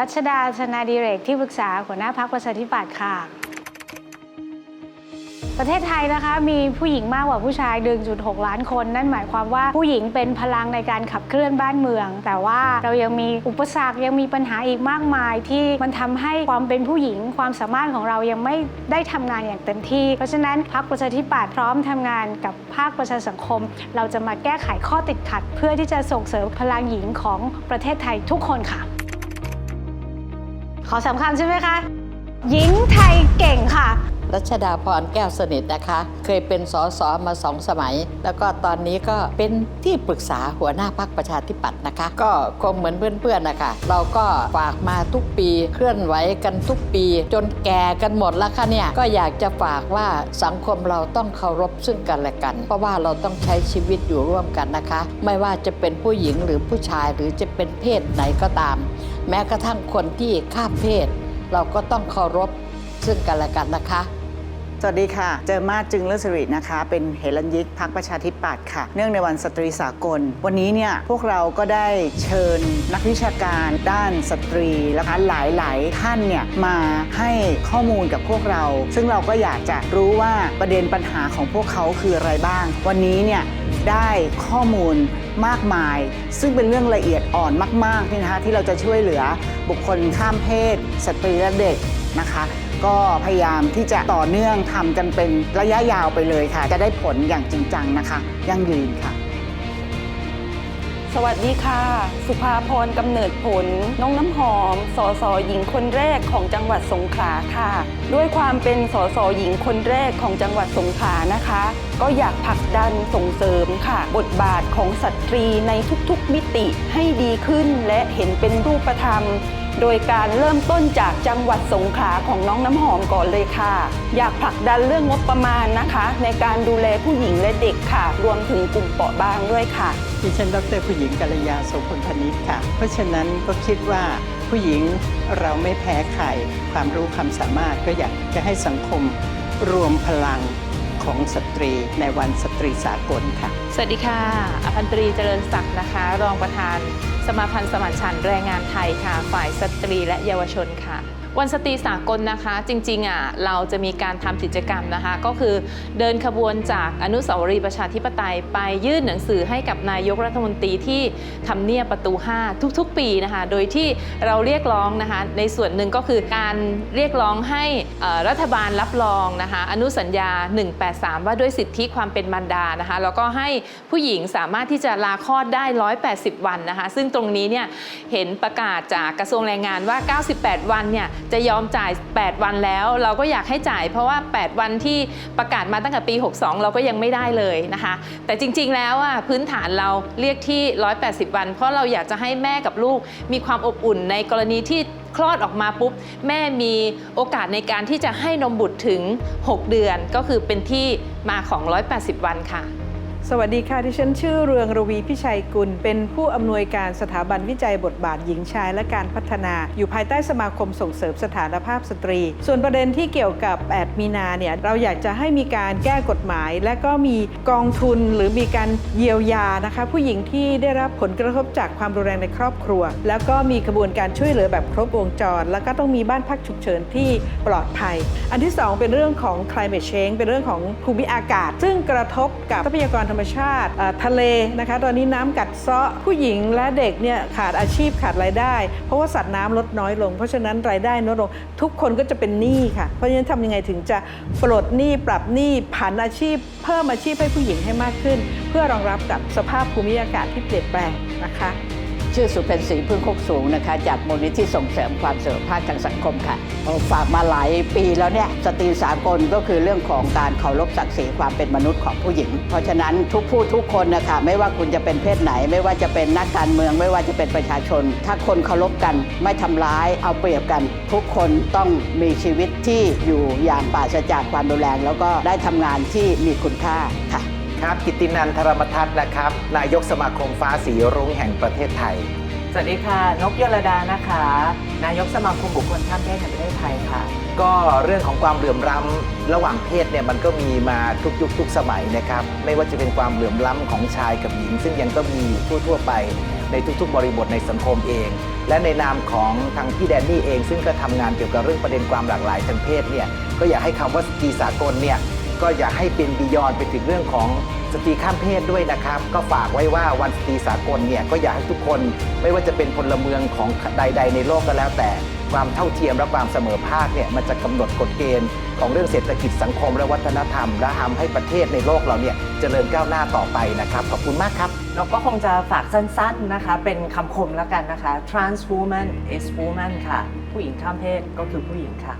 รัชดาชนาดิเรกที่ปรึกษาหัวหน้าพักประชาธิปัตย์ค่ะ ประเทศไทยนะคะมีผู้หญิงมากกว่าผู้ชาย 1.6 ล้านคน นั่นหมายความว่าผู้หญิงเป็นพลังในการขับเคลื่อนบ้านเมือง แต่ว่าเรายังมีอุปสรรคยังมีปัญหาอีกมากมาย ที่มันทำให้ความเป็นผู้หญิง ความสามารถของเรายังไม่ได้ทำงานอย่างเต็มที่ เพราะฉะนั้นพรรคประชาธิปัตย์พร้อมทำงานกับภาคประชาสังคม เราจะมาแก้ไขข้อติดขัด เพื่อที่จะส่งเสริมพลังหญิงของประเทศไทยทุกคนค่ะ ขอสำคัญใช่ไหมคะหญิงไทยเก่งค่ะ รัชดาพรแก้วสนิทนะคะ เคยเป็นสสมาสองสมัย แล้วก็ตอนนี้ก็เป็นที่ปรึกษาหัวหน้าพักประชาธิปัตย์นะคะ ก็คงเหมือนเพื่อนๆนะคะเราก็ฝากมาทุกปีเคลื่อนไหวกันทุกปี จนแก่กันหมดแล้วค่ะเนี่ยก็อยากจะฝากว่าสังคมเราต้องเคารพซึ่งกันและกัน เพราะว่าเราต้องใช้ชีวิตอยู่ร่วมกันนะคะ ไม่ว่าจะเป็นผู้หญิงหรือผู้ชายหรือจะเป็นเพศไหนก็ตาม แม้กระทั่งคนที่ข้ามเพศ เราก็ต้องเคารพซึ่งกันและกันนะคะ สวัสดีค่ะ เจอมาจึงเลิศสิรินะคะ เป็นเฮลันยิกพักประชาธิปัตย์ค่ะ เนื่องในวันสตรีสากล วันนี้เนี่ยพวกเราก็ได้เชิญนักวิชาการด้านสตรีนะคะหลาย ๆ ท่านเนี่ยมาให้ข้อมูลกับพวกเรา ซึ่งเราก็อยากจะรู้ว่าประเด็นปัญหาของพวกเขาคืออะไรบ้าง วันนี้เนี่ยได้ข้อมูลมากมาย ซึ่งเป็นเรื่องละเอียดอ่อนมากๆนี่นะคะที่เราจะช่วยเหลือบุคคลข้ามเพศ สตรีและเด็กนะคะ ก็พยายามที่จะต่อเนื่องทำกันเป็นระยะยาวไปเลยค่ะ จะได้ผลอย่างจริงจังนะคะ ยั่งยืนค่ะ สวัสดีค่ะ สุภาพรกำเนิดผล น้องน้ำหอม สสหญิงคนแรกของจังหวัดสงขลาค่ะ ด้วยความเป็นสสหญิงคนแรกของจังหวัดสงขลานะคะ ก็อยากผลักดันส่งเสริมค่ะ บทบาทของสตรีในทุกๆมิติให้ดีขึ้นและเห็นเป็นรูปธรรม โดยการเริ่มต้นจากจังหวัดสงขลาของน้องน้ำหอมก่อนเลยค่ะ อยากผลักดันเรื่องงบประมาณนะคะ ในการดูแลผู้หญิงและเด็กค่ะ รวมถึงกลุ่มเปราะบางด้วยค่ะดิฉันดรผู้หญิงกัลยาโสพลพนิษฐ์ค่ะ เพราะฉะนั้นก็คิดว่าผู้หญิงเราไม่แพ้ใครความรู้ความสามารถก็อยากจะให้สังคมรวมพลัง ของสตรีในวันสตรีสากลค่ะ สวัสดีค่ะ อภันตรีเจริญศักดิ์นะคะ รองประธาน สมาพันธ์สมานฉันท์แรงงานไทยค่ะ ฝ่ายสตรีและเยาวชนค่ะ วันสตรีสากลนะคะ จริงๆอะเราจะมีการทำกิจกรรมนะคะ ก็คือเดินขบวนจากอนุสาวรีย์ประชาธิปไตย ไปยื่นหนังสือให้กับนายกรัฐมนตรีที่ทำเนียบประตู 5 ทุกๆ ปีนะคะ โดยที่เราเรียกร้องนะคะ ในส่วนหนึ่งก็คือการเรียกร้องให้รัฐบาลรับรองนะคะ อนุสัญญา 183 ว่าด้วยสิทธิความเป็นมารดานะคะ แล้วก็ให้ผู้หญิงสามารถที่จะลาคลอดได้ 180 วันนะคะ ซึ่งตรงนี้เนี่ยเห็นประกาศจากกระทรวงแรงงานว่า 98 วันเนี่ยจะยอมจ่าย 8 วันแล้ว เราก็อยากให้จ่าย เพราะว่า 8 วันที่ประกาศมาตั้งแต่ปี 62 เราก็ยังไม่ได้เลยนะคะ แต่จริงๆแล้วอะพื้นฐานเราเรียกที่ 180 วัน เพราะเราอยากจะให้แม่กับลูกมีความอบอุ่นในกรณีที่คลอดออกมาปุ๊บ แม่มีโอกาสในการที่จะให้นมบุตรถึง 6 เดือนก็คือเป็นที่มาของ 180 วันค่ะ สวัสดีค่ะที่ฉันชื่อเรืองรวีพิชัยกุล เป็นผู้อำนวยการสถาบันวิจัยบทบาทหญิงชายและการพัฒนา อยู่ภายใต้สมาคมส่งเสริมสถานภาพสตรี ส่วนประเด็นที่เกี่ยวกับ 8 มีนาเนี่ยเราอยากจะให้มีการแก้กฎหมาย และก็มีกองทุนหรือมีการเยียวยานะคะ ผู้หญิงที่ได้รับผลกระทบจากความรุนแรงในครอบครัว แล้วก็มีกระบวนการช่วยเหลือแบบครบวงจร แล้วก็ต้องมีบ้านพักฉุกเฉินที่ปลอดภัย อันที่สองเป็นเรื่องของ climate change เป็นเรื่องของภูมิอากาศ ซึ่งกระทบกับทรัพยากรธรรมชาติทะเลนะคะ ตอนนี้น้ำกัดเซาะผู้หญิงและเด็กเนี่ยขาดอาชีพขาดรายได้ เพราะว่าสัตว์น้ำลดน้อยลง เพราะฉะนั้นรายได้น้อยลง ทุกคนก็จะเป็นหนี้ค่ะ เพราะฉะนั้นทำยังไงถึงจะปลดหนี้ปรับหนี้ผันอาชีพ เพิ่มอาชีพให้ผู้หญิงให้มากขึ้น เพื่อรองรับกับสภาพภูมิอากาศที่เปลี่ยนแปลงนะคะ ชื่อสุเป็นศรีพึ่งคกสูงนะคะ จากมูลนิธิส่งเสริมความเสมอภาคทางสังคมค่ะฝากมาหลายปีแล้วเนี่ยสตรีสากลก็คือเรื่องของการเคารพศักดิ์ศรีความเป็นมนุษย์ของผู้หญิง เพราะฉะนั้นทุกผู้ทุกคนนะคะไม่ว่าคุณจะเป็นเพศไหน ไม่ว่าจะเป็นนักการเมือง ไม่ว่าจะเป็นประชาชน ถ้าคนเคารพกันไม่ทำร้ายเอาเปรียบกัน ทุกคนต้องมีชีวิตที่อยู่อย่างปราศจากความรุนแรง แล้วก็ได้ทำงานที่มีคุณค่าค่ะ ครับ กิตตินันทรมทัศน์นะครับ นายกสมาคมฟ้าสีรุ้งแห่งประเทศไทย สวัสดีค่ะ นกยลดานะคะ นายกสมาคมบุคคลข้ามเพศแห่งประเทศไทยค่ะ ก็เรื่องของความเหลื่อมล้ำระหว่างเพศเนี่ยมันก็มีมาทุกยุคทุกสมัยนะครับ ไม่ว่าจะเป็นความเหลื่อมล้ำของชายกับหญิง ซึ่งยังก็มีอยู่ทั่วๆไปในทุกๆ บริบทในสังคมเอง และในนามของทางพี่แดนนี่เอง ซึ่งก็ทำงานเกี่ยวกับเรื่องประเด็นความหลากหลายทางเพศเนี่ยก็อยากให้คำว่าสตรีสากลเนี่ย ก็อยากให้เป็นบียอนไปถึงเรื่องของสตรีข้ามเพศด้วยนะครับ ก็ฝากไว้ว่าวันสตรีสากลเนี่ยก็อยากให้ทุกคนไม่ว่าจะเป็นพลเมืองของใด ๆ ในโลกก็แล้วแต่ความเท่าเทียมและความเสมอภาคเนี่ยมันจะกำหนดกฎเกณฑ์ของเรื่องเศรษฐกิจสังคมและวัฒนธรรม และทำให้ประเทศในโลกเราเนี่ยเจริญก้าวหน้าต่อไปนะครับ ขอบคุณมากครับนกก็คงจะฝากสั้นๆนะคะ เป็นคำคมแล้วกันนะคะ trans woman is woman ค่ะ ผู้หญิงข้ามเพศก็คือผู้หญิงค่ะ